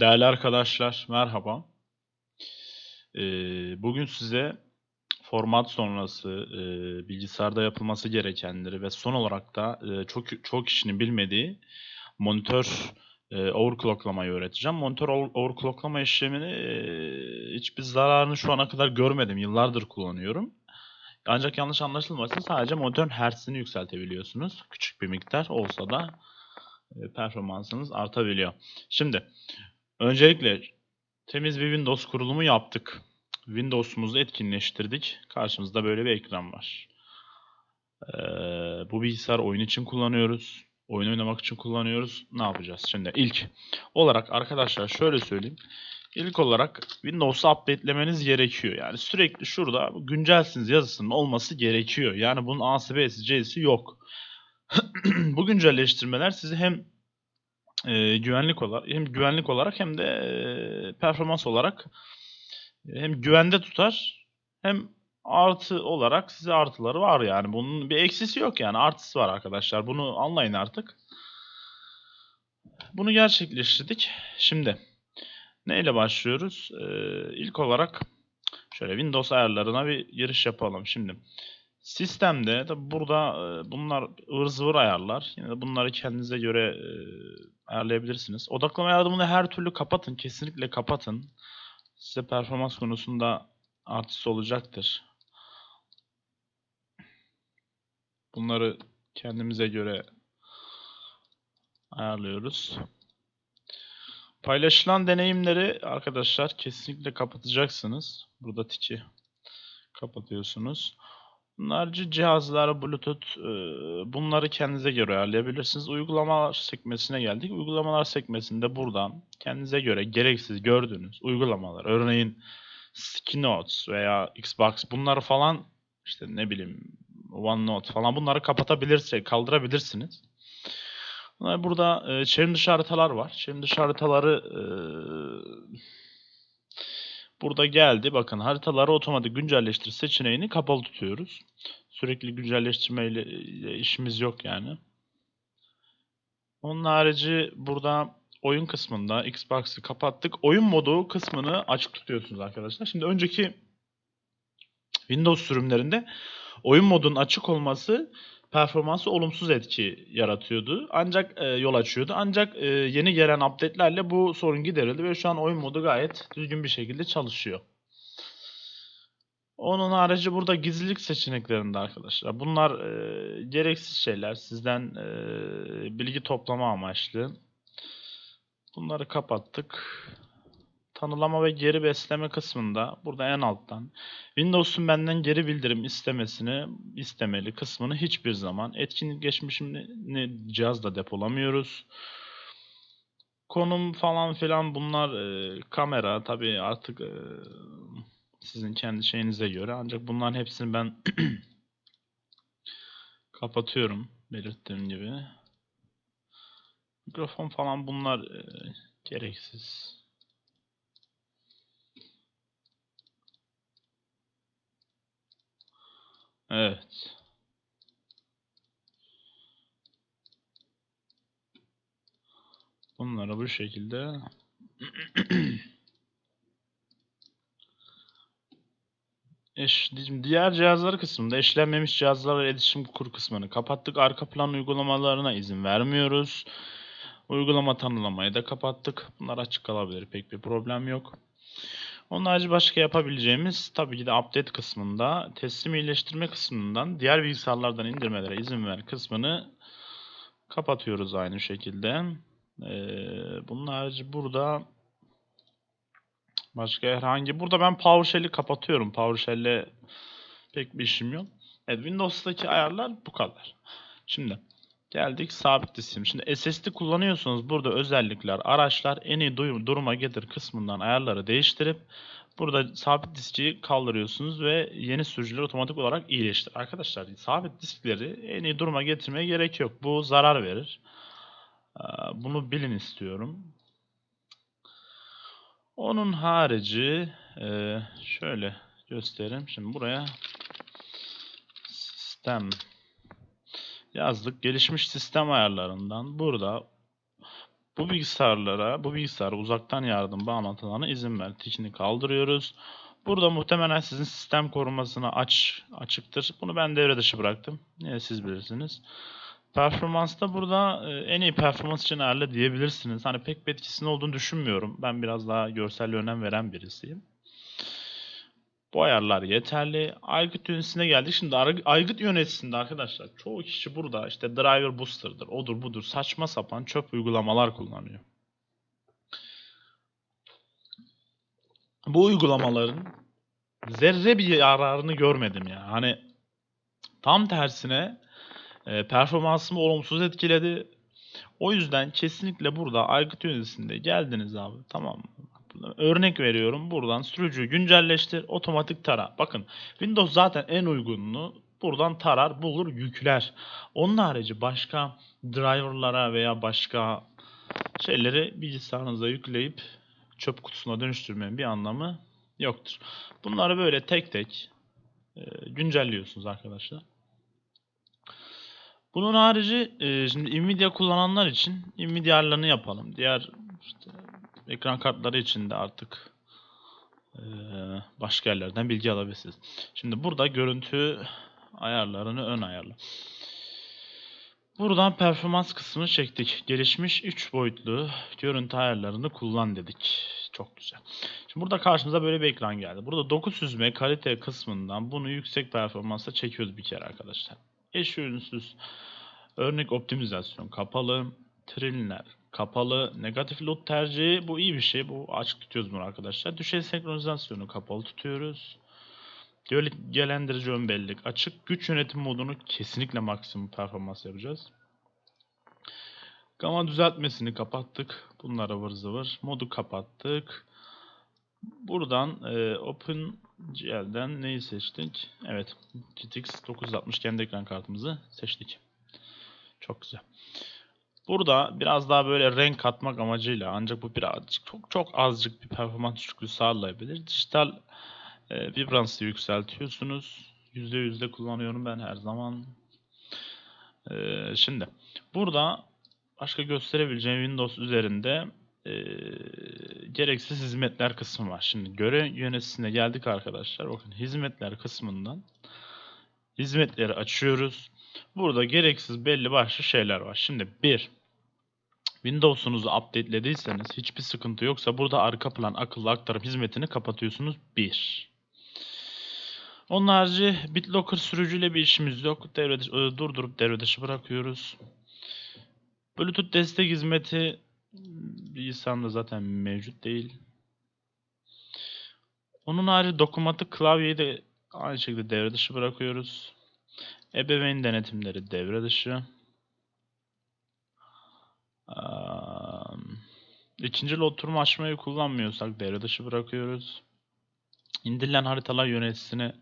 Değerli arkadaşlar, merhaba. Ee, bugün size format sonrası e, bilgisayarda yapılması gerekenleri ve son olarak da e, çok çok kişinin bilmediği monitör e, overclocklamayı öğreteceğim. Monitör over- overclocklama işlemini hiçbir zararını şu ana kadar görmedim. Yıllardır kullanıyorum. Ancak yanlış anlaşılmasın sadece monitörün hertzini yükseltebiliyorsunuz. Küçük bir miktar olsa da performansınız artabiliyor. Şimdi Öncelikle temiz bir Windows kurulumu yaptık. Windows'umuzu etkinleştirdik. Karşımızda böyle bir ekran var. Ee, bu bilgisayar oyun için kullanıyoruz. Oyun oynamak için kullanıyoruz. Ne yapacağız? Şimdi ilk olarak arkadaşlar şöyle söyleyeyim. İlk olarak Windows'u update'lemeniz gerekiyor. Yani sürekli şurada güncelsiniz yazısının olması gerekiyor. Yani bunun ASB'si, C'si yok. bu güncelleştirmeler sizi hem e, güvenlik olarak hem güvenlik olarak hem de e, performans olarak e, hem güvende tutar hem artı olarak size artıları var yani. Bunun bir eksisi yok yani. Artısı var arkadaşlar. Bunu anlayın artık. Bunu gerçekleştirdik. Şimdi neyle başlıyoruz? Ee, ilk olarak şöyle Windows ayarlarına bir giriş yapalım. Şimdi sistemde de burada e, bunlar ıvır zıvır ayarlar. Yine de bunları kendinize göre e, ayarlayabilirsiniz. Odaklama yardımını her türlü kapatın. Kesinlikle kapatın. Size performans konusunda artısı olacaktır. Bunları kendimize göre ayarlıyoruz. Paylaşılan deneyimleri arkadaşlar kesinlikle kapatacaksınız. Burada tiki kapatıyorsunuz. Bunlarca cihazlar, Bluetooth, e, bunları kendinize göre ayarlayabilirsiniz. Uygulamalar sekmesine geldik. Uygulamalar sekmesinde buradan kendinize göre gereksiz gördüğünüz uygulamalar, örneğin Sticky Notes veya Xbox bunları falan işte ne bileyim OneNote falan bunları kapatabilirsiniz, kaldırabilirsiniz. Burada e, çevrim dışı haritalar var. Çevrim dışı haritaları e, burada geldi. Bakın haritaları otomatik güncelleştir seçeneğini kapalı tutuyoruz. Sürekli güncelleştirmeyle ile işimiz yok yani. Onun harici burada oyun kısmında Xbox'ı kapattık. Oyun modu kısmını açık tutuyorsunuz arkadaşlar. Şimdi önceki Windows sürümlerinde oyun modunun açık olması performansı olumsuz etki yaratıyordu. Ancak e, yol açıyordu. Ancak e, yeni gelen update'lerle bu sorun giderildi ve şu an oyun modu gayet düzgün bir şekilde çalışıyor. Onun harici burada gizlilik seçeneklerinde arkadaşlar. Bunlar e, gereksiz şeyler. Sizden e, bilgi toplama amaçlı. Bunları kapattık. Tanılama ve geri besleme kısmında burada en alttan Windows'un benden geri bildirim istemesini istemeli kısmını hiçbir zaman etkinlik geçmişini cihazda depolamıyoruz. Konum falan filan bunlar e, kamera tabii artık e, sizin kendi şeyinize göre ancak bunların hepsini ben kapatıyorum belirttiğim gibi. Mikrofon falan bunlar e, gereksiz. Evet. Bunları bu şekilde Eş, diğer cihazlar kısmında eşlenmemiş cihazlar ve iletişim kur kısmını kapattık. Arka plan uygulamalarına izin vermiyoruz. Uygulama tanımlamayı da kapattık. Bunlar açık kalabilir. Pek bir problem yok. Onun harici başka yapabileceğimiz tabii ki de update kısmında teslim iyileştirme kısmından diğer bilgisayarlardan indirmelere izin ver kısmını kapatıyoruz aynı şekilde. Ee, bunun harici burada başka herhangi burada ben PowerShell'i kapatıyorum. PowerShell'le pek bir işim yok. Evet Windows'taki ayarlar bu kadar. Şimdi geldik sabit diskim. Şimdi SSD kullanıyorsanız burada özellikler, araçlar en iyi duruma getir kısmından ayarları değiştirip burada sabit diski kaldırıyorsunuz ve yeni sürücüler otomatik olarak iyileştir. Arkadaşlar sabit diskleri en iyi duruma getirmeye gerek yok. Bu zarar verir. Ee, Bunu bilin istiyorum. Onun harici e, şöyle göstereyim. Şimdi buraya sistem yazdık. Gelişmiş sistem ayarlarından burada Bu bilgisayarlara, bu bilgisayara uzaktan yardım bağlantılarına izin ver. Tikini kaldırıyoruz. Burada muhtemelen sizin sistem korumasına aç açıktır. Bunu ben devre dışı bıraktım. Yine siz bilirsiniz. Performansta burada e, en iyi performans için ayarla diyebilirsiniz. Hani pek bir etkisinin olduğunu düşünmüyorum. Ben biraz daha görselliğe önem veren birisiyim. Bu ayarlar yeterli. Aygıt yöneticisine geldik. Şimdi aygıt yöneticisinde arkadaşlar çoğu kişi burada işte driver booster'dır, odur budur saçma sapan çöp uygulamalar kullanıyor. Bu uygulamaların zerre bir yararını görmedim ya. Hani tam tersine e, performansımı olumsuz etkiledi. O yüzden kesinlikle burada aygıt yöneticisinde geldiniz abi tamam mı? Örnek veriyorum buradan sürücüyü güncelleştir otomatik tara. Bakın Windows zaten en uygununu buradan tarar bulur yükler. Onun harici başka driverlara veya başka şeyleri bilgisayarınıza yükleyip çöp kutusuna dönüştürmenin bir anlamı yoktur. Bunları böyle tek tek e, güncelliyorsunuz arkadaşlar. Bunun harici e, şimdi Nvidia kullananlar için Nvidia yapalım. Diğer işte, ekran kartları için de artık başka yerlerden bilgi alabilirsiniz. Şimdi burada görüntü ayarlarını ön ayarla. Buradan performans kısmını çektik. Gelişmiş 3 boyutlu görüntü ayarlarını kullan dedik. Çok güzel. Şimdi burada karşımıza böyle bir ekran geldi. Burada doku süzme kalite kısmından bunu yüksek performansa çekiyoruz bir kere arkadaşlar. Eş ürünsüz örnek optimizasyon kapalı. Trinler kapalı. Negatif load tercihi bu iyi bir şey. Bu açık tutuyoruz bunu arkadaşlar. Düşey senkronizasyonu kapalı tutuyoruz. Gölgelendirici ön bellek açık. Güç yönetim modunu kesinlikle maksimum performans yapacağız. Gamma düzeltmesini kapattık. Bunlara vır zıvır. Modu kapattık. Buradan e, OpenGL'den neyi seçtik? Evet. GTX 960 kendi ekran kartımızı seçtik. Çok güzel. Burada biraz daha böyle renk katmak amacıyla ancak bu birazcık çok çok azıcık bir performans düşüklüğü sağlayabilir. Dijital e, vibransı yükseltiyorsunuz. %100'de kullanıyorum ben her zaman. E, şimdi burada başka gösterebileceğim Windows üzerinde e, gereksiz hizmetler kısmı var. Şimdi görev yöneticisine geldik arkadaşlar. Bakın hizmetler kısmından hizmetleri açıyoruz. Burada gereksiz belli başlı şeyler var. Şimdi bir Windows'unuzu update'lediyseniz hiçbir sıkıntı yoksa burada arka plan akıllı aktarım hizmetini kapatıyorsunuz. 1. Onun harici BitLocker sürücüyle bir işimiz yok. Devre dışı, e, durdurup devre dışı bırakıyoruz. Bluetooth destek hizmeti bilgisayarımda zaten mevcut değil. Onun harici dokunmatik klavyeyi de aynı şekilde devre dışı bırakıyoruz. Ebeveyn denetimleri devre dışı. İkinci oturum açmayı kullanmıyorsak devre dışı bırakıyoruz. İndirilen haritalar yöneticisini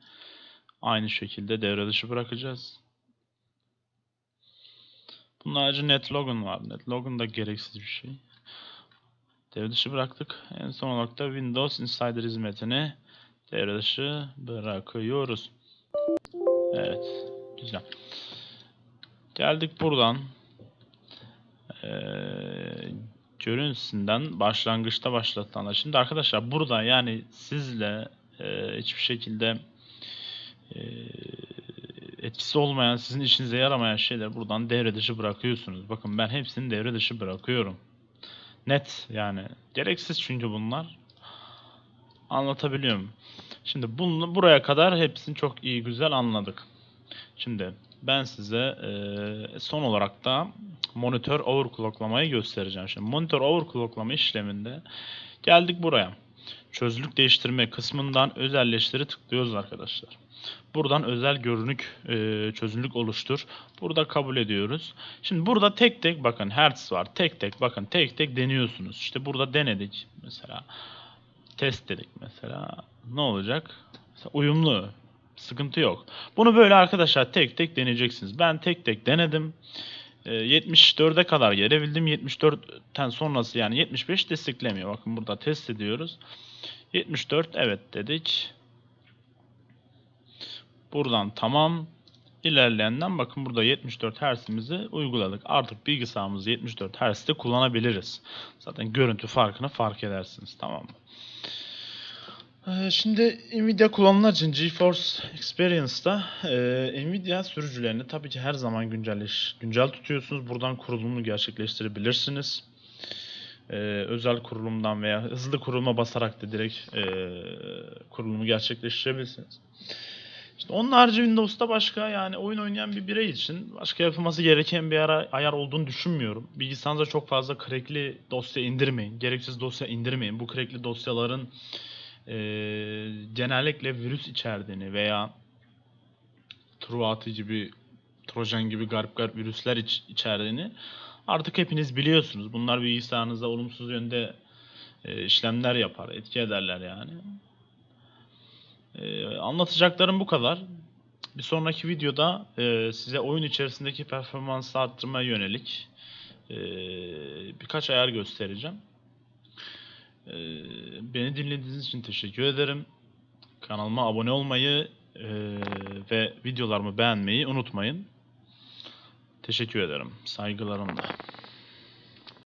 aynı şekilde devre dışı bırakacağız. Bunun harici netlogin var. Netlogin da gereksiz bir şey. Devre dışı bıraktık. En son olarak da Windows Insider hizmetini devre dışı bırakıyoruz. Evet. Güzel. Geldik buradan. Ee, görüntüsünden başlangıçta başlatılanlar. Şimdi arkadaşlar burada yani sizle e, hiçbir şekilde e, etkisi olmayan, sizin işinize yaramayan şeyler buradan devre dışı bırakıyorsunuz. Bakın ben hepsini devre dışı bırakıyorum. Net yani. Gereksiz çünkü bunlar. Anlatabiliyorum. Şimdi bunu buraya kadar hepsini çok iyi güzel anladık. Şimdi ben size e, son olarak da monitör overclocklamayı göstereceğim. Şimdi monitör overclocklama işleminde geldik buraya. Çözünürlük değiştirme kısmından özelleştiri tıklıyoruz arkadaşlar. Buradan özel görünük e, çözünürlük oluştur. Burada kabul ediyoruz. Şimdi burada tek tek bakın hertz var. Tek tek bakın tek tek deniyorsunuz. İşte burada denedik mesela. Test dedik mesela. Ne olacak? Mesela uyumlu. Sıkıntı yok. Bunu böyle arkadaşlar tek tek deneyeceksiniz. Ben tek tek denedim. E, 74'e kadar gelebildim. 74'ten sonrası yani 75 desteklemiyor. Bakın burada test ediyoruz. 74 evet dedik. Buradan tamam. ilerleyenden bakın burada 74 Hz'imizi uyguladık. Artık bilgisayarımızı 74 Hz'de kullanabiliriz. Zaten görüntü farkını fark edersiniz tamam mı? Ee, Şimdi Nvidia kullananlar için GeForce Experience'da e, Nvidia sürücülerini tabii ki her zaman güncelleş, güncel tutuyorsunuz. Buradan kurulumunu gerçekleştirebilirsiniz. Ee, özel kurulumdan veya hızlı kuruluma basarak da direkt e, kurulumu gerçekleştirebilirsiniz. İşte onun harici Windows'ta başka yani oyun oynayan bir birey için başka yapılması gereken bir ara, ayar olduğunu düşünmüyorum. Bilgisayarınıza çok fazla crackli dosya indirmeyin. Gereksiz dosya indirmeyin. Bu crackli dosyaların e, genellikle virüs içerdiğini veya truva atıcı bir trojan gibi garip garip virüsler iç, içerdiğini artık hepiniz biliyorsunuz. Bunlar bilgisayarınızda olumsuz yönde e, işlemler yapar, etki ederler yani. E, anlatacaklarım bu kadar. Bir sonraki videoda e, size oyun içerisindeki performansı arttırmaya yönelik e, birkaç ayar göstereceğim. E, beni dinlediğiniz için teşekkür ederim. Kanalıma abone olmayı e, ve videolarımı beğenmeyi unutmayın. Teşekkür ederim. Saygılarımla.